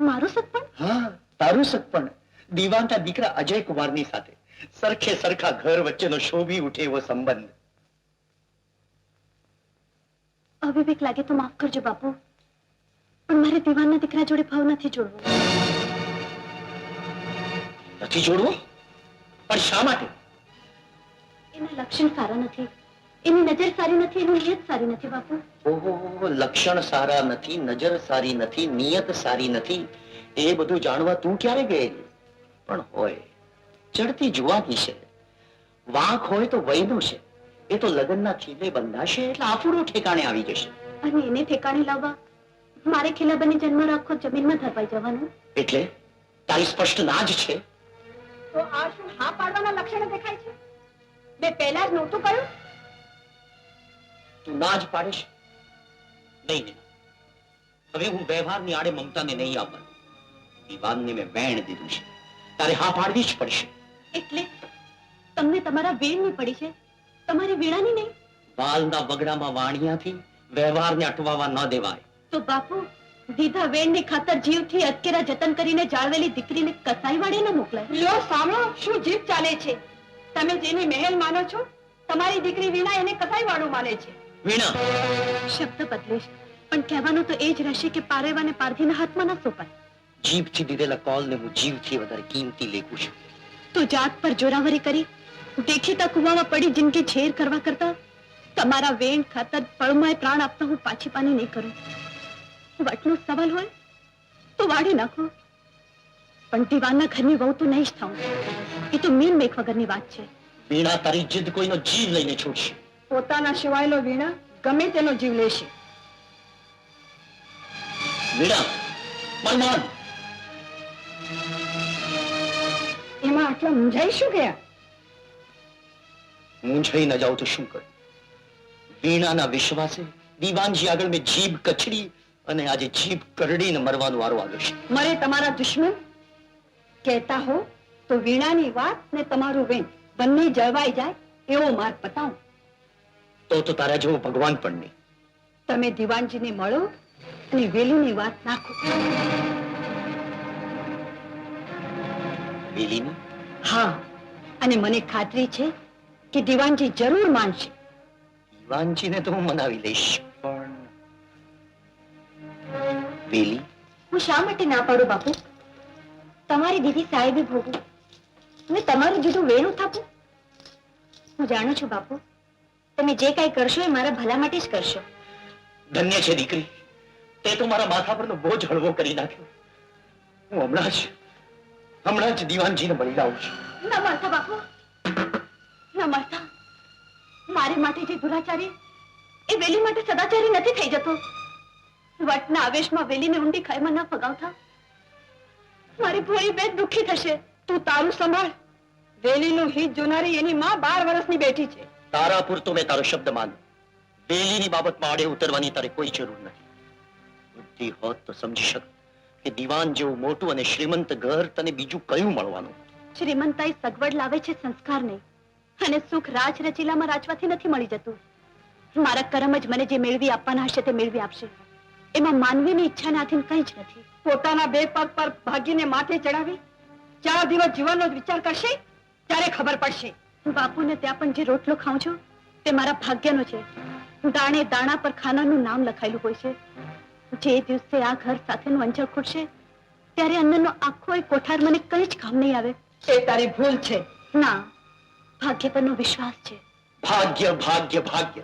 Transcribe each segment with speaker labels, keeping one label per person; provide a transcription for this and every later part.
Speaker 1: મારું સગપણ?
Speaker 2: હા તારું સગપણ. દીવાનતા દીકરા અજય કુમારની સાથે. સરખે સરખા ઘર વચ્ચેનો શોભી ઉઠે એવો સંબંધ.
Speaker 1: અવિવેક લાગે તો માફ કરજો બાપુ. પણ મારે દીવાનના દીકરા જોડે ભાવ નથી જોડવો.
Speaker 2: નથી જોડવો? પણ શા માટે?
Speaker 1: એના લક્ષણ સારા નથી. એની નજર સારી નથી એનું નિયત સારી નથી બાપુ.
Speaker 2: ઓહો લક્ષણ સારા નથી નજર સારી નથી નિયત સારી નથી એ બધું જાણવા તું ક્યારે ગયેલી? પણ હોય ચડતી જુવાની છે. વાંક હોય તો વયનું છે. એ તો લગ્નના ખીલે બંધાશે એટલે આફુડો ઠેકાણે આવી જશે.
Speaker 1: અને એને ઠેકાણે લાવવા મારે ખીલાબાની જન્મ રાખો જમીનમાં ધરવાઈ જવાનું.
Speaker 2: એટલે તારી સ્પષ્ટ ના જ છે.
Speaker 1: તો આ શું હા પાડવાના લક્ષણો દેખાય છે? મેં પહેલા જ નહોતું કહ્યું.
Speaker 2: તું ના જ પાડીશ? નહીં નહીં. હવે હું વ્યવહારની આડે મમતાને નહીં આવવા દીવાનને મેં વેણ દીધું છે. તારે હા પાડવી જ પડશે.
Speaker 1: એટલે તમને તમારા વેણની પડી છે? તમારી વીણાની નહીં?
Speaker 2: વાલના વગડામાં વાણિયાથી વ્યવહારને અટવાવા ન દેવાય.
Speaker 1: તો બાપુ દીધા વેણની ખાતર જીવથી અટકેરા જતન કરીને જાળવેલી દીકરીને કસાઈ વાળે ન મોકલાય. લ્યો સાંભળો શું જીભ ચાલે છે? તમે જેને મહેલ માનો છો તમારી દીકરી વીણા એને કસાઈ વાળું માને છે.
Speaker 2: વીણા.
Speaker 1: શબ્દ બદલીશ. પણ કહેવાનું તો એ જ રહેશે કે પારેવાને પારધીના હાથમાં ન સોંપાય.
Speaker 2: જીભથી દીધેલા કોલને હું જીવથી વધારે કિંમતી લેખું છું.
Speaker 1: તો જાત પર જોરાવરી કરી. દેખીતા કુવામાં પડી જિંદગી ઝેર કરવા કરતા. તમારા વેણ ખાતર પળમાય પ્રાણ આપતા હું પાછી પાની નહીં કરું. વટનો સવાલ હોય તો વાળી નાખો. પણ દીવાના ઘરની વહુ તો નહીં જ થાઉં. એ તો મીન મેક વગરની વાત છે.
Speaker 2: વીણા તારી જીદ કોઈનો જીવ લઈને છૂટશે.
Speaker 1: પોતાના સિવાયનો વીણા ગમે તેનો જીવ લેશે.
Speaker 2: વીણા
Speaker 1: એમાં આટલા મૂંઝાઈ શું ગયા?
Speaker 2: મૂંઝાઈ ન જાઉં તો શું કરું? વીણાના વિશ્વાસે દીવાનજી આગળ મેં જીભ કચડી અને આજે જીભ કરડીને મરવાનો વારો આવ્યો છે.
Speaker 1: મરે તમારા દુશ્મન? કહેતા હો તો વીણાની વાત ને તમારું વેણ બંને જળવાઈ જાય એવો માર્ગ બતાવો.
Speaker 2: તો તો તારા જેવો ભગવાન પણ નહીં.
Speaker 1: તમે દીવાનજીને મળો અને વેલીની વાત નાખો.
Speaker 2: વેલીની?
Speaker 1: હા અને મને ખાતરી છે કે દીવાનજી જરૂર માનશે.
Speaker 2: દીવાનજીને તો હું મનાવી લઈશ પણ વેલી?
Speaker 1: હું શા માટે ના પાડું બાપુ? તમારી દીદી સાહેબે ભોગવું. અને તમારું જુદું વેણું થાપું. હું જાણું છું બાપુ તમે જે કાંઈ કરશો એ મારા ભલા માટે જ કરશો.
Speaker 2: ધન્ય છે દીકરી. તે તો મારા માથા પરનો બોજ હળવો કરી નાખ્યો. હું હમણાં જ હમણાં જ દીવાનજીને મળી લાવું છું.
Speaker 1: ના મારતા બાપુ. ના મારતા. મારે માટે જે દુરાચારી એ વેલી માટે સદાચારી નથી થઈ જતો. વટના આવેશમાં વેલીને ઊંડી ખાઈમાં ના ફગાવતા. મારી ભોળી બેન દુઃખી થશે. તું તારું સંભાળ. વેલીનું હિત જોનારી એની માં બાર વર્ષની બેઠી છે.
Speaker 2: તારા પૂરતો મેં તારો શબ્દ માન વેલીની બાબતમાં આડે ઉતરવાની તારે કોઈ જરૂર નથી. બુદ્ધિ હોત તો સમજી શક કે દીવાન જેવું મોટું અને શ્રીમંત ઘર તને બીજું કયું મળવાનું?
Speaker 1: શ્રીમંતાઈ સગવડ લાવે છે સંસ્કાર નહીં અને સુખ રાજ રચીલામાં રાચવાથી નથી મળી જતું. મારા કરમ જ મને જે મેળવી આપવાના હશે તે મેળવી આપશે. એમાં માનવીની ઈચ્છાને આધીન કંઈ જ નથી. પોતાના બે પગ પર ભાગીને માથે ચડાવી ચાર દિવસ જીવનનો જ વિચાર કરશે ત્યારે ખબર પડશે. બાપુને ત્યાં પણ જે રોટલો ખાઉં છું તે મારા ભાગ્યનો છે. દાણે દાણા પર ખાનાનું નામ લખાયેલું હોય છે. જે દિવસે આ ઘર સાથેનું અંજળ ખૂટશે ત્યારે અંદરનો આખો એ કોઠાર મને કઈ જ કામ નહીં આવે. એ તારી ભૂલ છે. ના ભાગ્ય પરનો વિશ્વાસ છે.
Speaker 2: ભાગ્ય ભાગ્ય ભાગ્ય.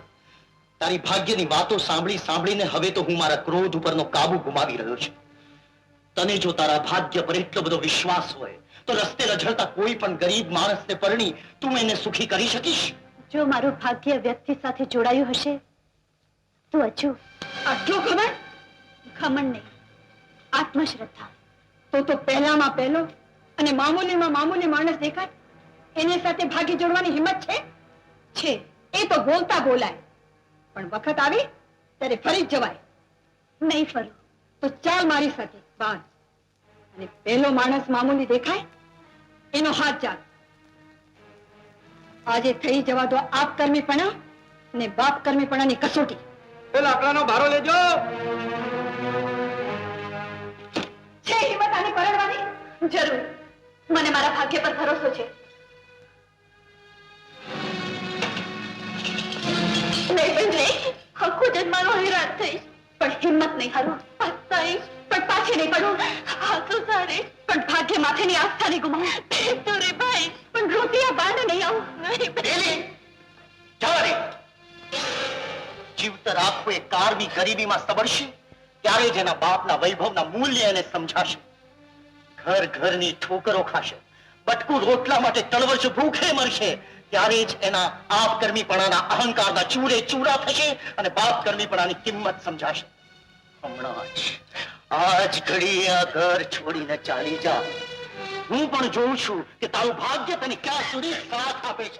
Speaker 2: તારી ભાગ્યની વાતો સાંભળી સાંભળીને હવે તો હું મારા ક્રોધ ઉપરનો કાબુ ગુમાવી રહ્યો છું. તને જો તારા ભાગ્ય પર એટલો બધો વિશ્વાસ હોય તો રસ્તે રઝળતા કોઈ પણ ગરીબ માણસને પરણી તું એને સુખી કરી શકીશ?
Speaker 1: જો મારું ભાગ્ય વ્યક્તિ સાથે જોડાયું હશે, તો અચૂક આટલું ખબર? ખમણ નહીં. આત્મશ્રદ્ધા. તો તો પહેલામાં પહેલો અને મામૂલીમાં મામૂલી માણસ દેખાય. એની સાથે ભાગી જોડવાની હિંમત છે? છે. એ તો બોલતા બોલાય. પણ વખત આવી, ત્યારે ફરી જવાય. નહીં ફરું. તો ચાલ મારી સાથે, બાદ. અને પેલો માણસ મામૂલી દેખાય એનો હાથ ચાલ આજે થઈ જવા દો આપ કર્મીપણા ને બાપ કર્મીપણાની કસોટી.
Speaker 3: એ લાકડાનો ભારો લેજો.
Speaker 1: છે જરૂર. મને મારા ભાગ્ય પર ભરોસો છે. નહીં બેન નહીં. આખો જન્માનો હેરાન થઈશ. પણ હિંમત નહીં હારું પસ્તાઈશ, પણ પાછી નહીં પડું. હાથો સારે પણ પણ
Speaker 2: વૈભવના મૂલ્ય એને સમજાશે. ઘર ઘરની ઠોકરો ખાશે. બટકું રોટલા માટે તળવશ ભૂખે મરશે. ત્યારે જ એના આપ કર્મીપણાના અહંકારના ચૂરે ચૂરા થશે અને બાપ કર્મીપણાની કિંમત સમજાશે. હમણાં જ. આજ ઘડી આ ઘર છોડીને ચાલી જા. હું પણ જોઉં છું કે તારું ભાગ્ય તને ક્યાં સુધી સાથ આપે છે.